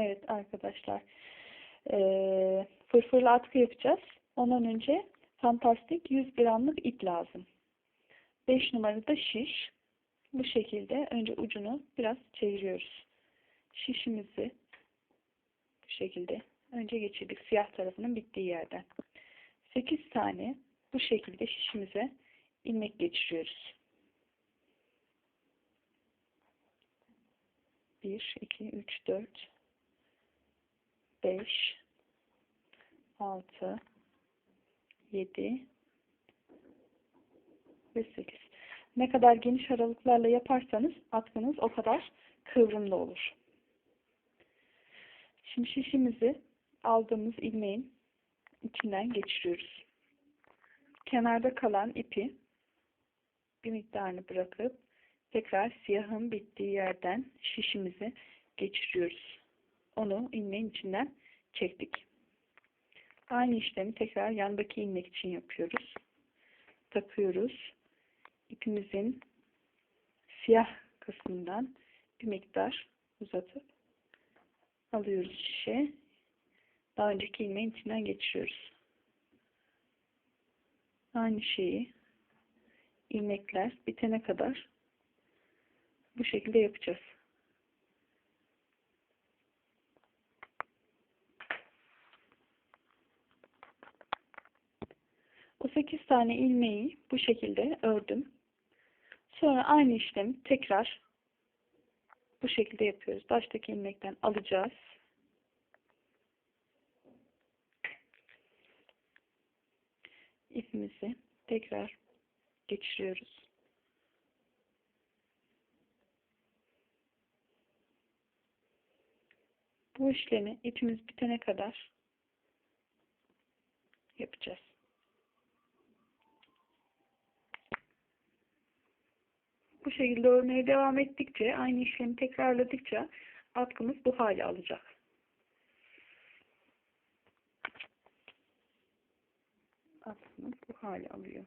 Evet arkadaşlar. Ee, fırfırlı atkı yapacağız. Ondan önce fantastik 100 gramlık ip lazım. 5 numarada şiş. Bu şekilde önce ucunu biraz çeviriyoruz. Şişimizi bu şekilde önce geçirdik siyah tarafının bittiği yerden. 8 tane bu şekilde şişimize ilmek geçiriyoruz. 1, 2, 3, 4, 5, 6, 7 ve 8. Ne kadar geniş aralıklarla yaparsanız atkınız o kadar kıvrımlı olur. Şimdi şişimizi aldığımız ilmeğin içinden geçiriyoruz. Kenarda kalan ipi bir miktarını bırakıp tekrar siyahın bittiği yerden şişimizi geçiriyoruz. Onu ilmeğin içinden çektik. Aynı işlemi tekrar yandaki ilmek için yapıyoruz. Takıyoruz. İpimizin siyah kısmından bir miktar uzatıp alıyoruz şişe. Daha önceki ilmeğin içinden geçiriyoruz. Aynı şeyi ilmekler bitene kadar bu şekilde yapacağız. O 8 tane ilmeği bu şekilde ördüm. Sonra aynı işlemi tekrar bu şekilde yapıyoruz. Baştaki ilmekten alacağız. ipimizi tekrar geçiriyoruz. Bu işlemi ipimiz bitene kadar yapacağız. Bu şekilde örmeye devam ettikçe, aynı işlemi tekrarladıkça atkımız bu hale alacak. Atkımız bu hale alıyor.